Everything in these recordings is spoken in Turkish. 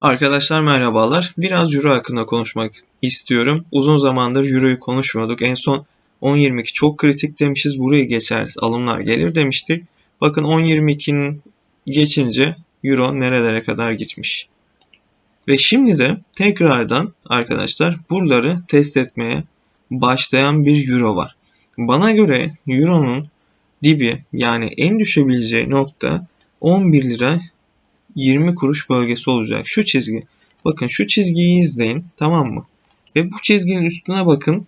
Arkadaşlar merhabalar. Biraz Euro hakkında konuşmak istiyorum. Uzun zamandır Euro'yu konuşmuyorduk. En son 10.22 çok kritik demişiz. Burayı geçeriz alımlar gelir demiştik. Bakın 10.22'nin geçince Euro nerelere kadar gitmiş. Ve şimdi de tekrardan arkadaşlar buraları test etmeye başlayan bir Euro var. Bana göre Euro'nun dibi yani en düşebileceği nokta 11 lira 20 kuruş bölgesi olacak. Şu çizgi. Bakın şu çizgiyi izleyin. Tamam mı? Ve bu çizginin üstüne bakın.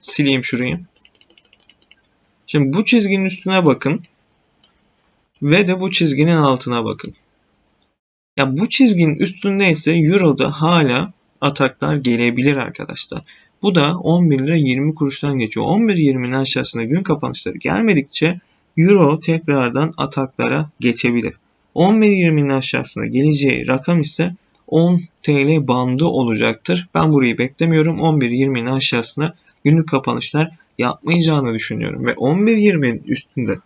Sileyim şurayı. Şimdi bu çizginin üstüne bakın. Ve de bu çizginin altına bakın. Ya bu çizginin üstündeyse Euro'da hala ataklar gelebilir arkadaşlar. Bu da 11 lira 20 kuruştan geçiyor. 11.20'nin aşağısında gün kapanışları gelmedikçe Euro tekrardan ataklara geçebilir. 11.20'nin aşağısına geleceği rakam ise 10 TL bandı olacaktır. Ben burayı beklemiyorum. 11.20'nin aşağısına günlük kapanışlar yapmayacağını düşünüyorum. Ve 11.20'nin üstünde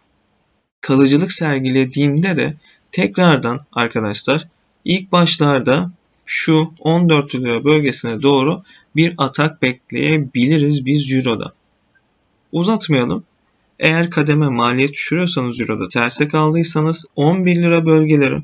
kalıcılık sergilediğinde de tekrardan arkadaşlar ilk başlarda şu 14 lira bölgesine doğru bir atak bekleyebiliriz biz Euro'da. Uzatmayalım. Eğer kademe maliyet düşürüyorsanız Euro'da terse kaldıysanız 11 lira bölgeleri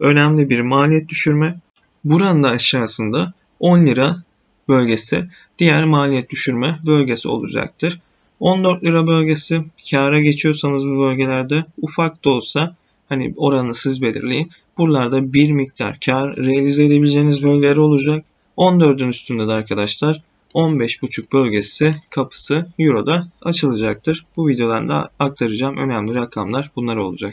önemli bir maliyet düşürme. Buranın da aşağısında 10 lira bölgesi diğer maliyet düşürme bölgesi olacaktır. 14 lira bölgesi kâra geçiyorsanız bu bölgelerde ufak da olsa hani oranı siz belirleyin. Buralarda bir miktar kar realize edebileceğiniz bölgeler olacak. 14'ün üstünde de arkadaşlar 15.5 bölgesi kapısı Euro'da açılacaktır. Bu videodan da aktaracağım önemli rakamlar bunlar olacak.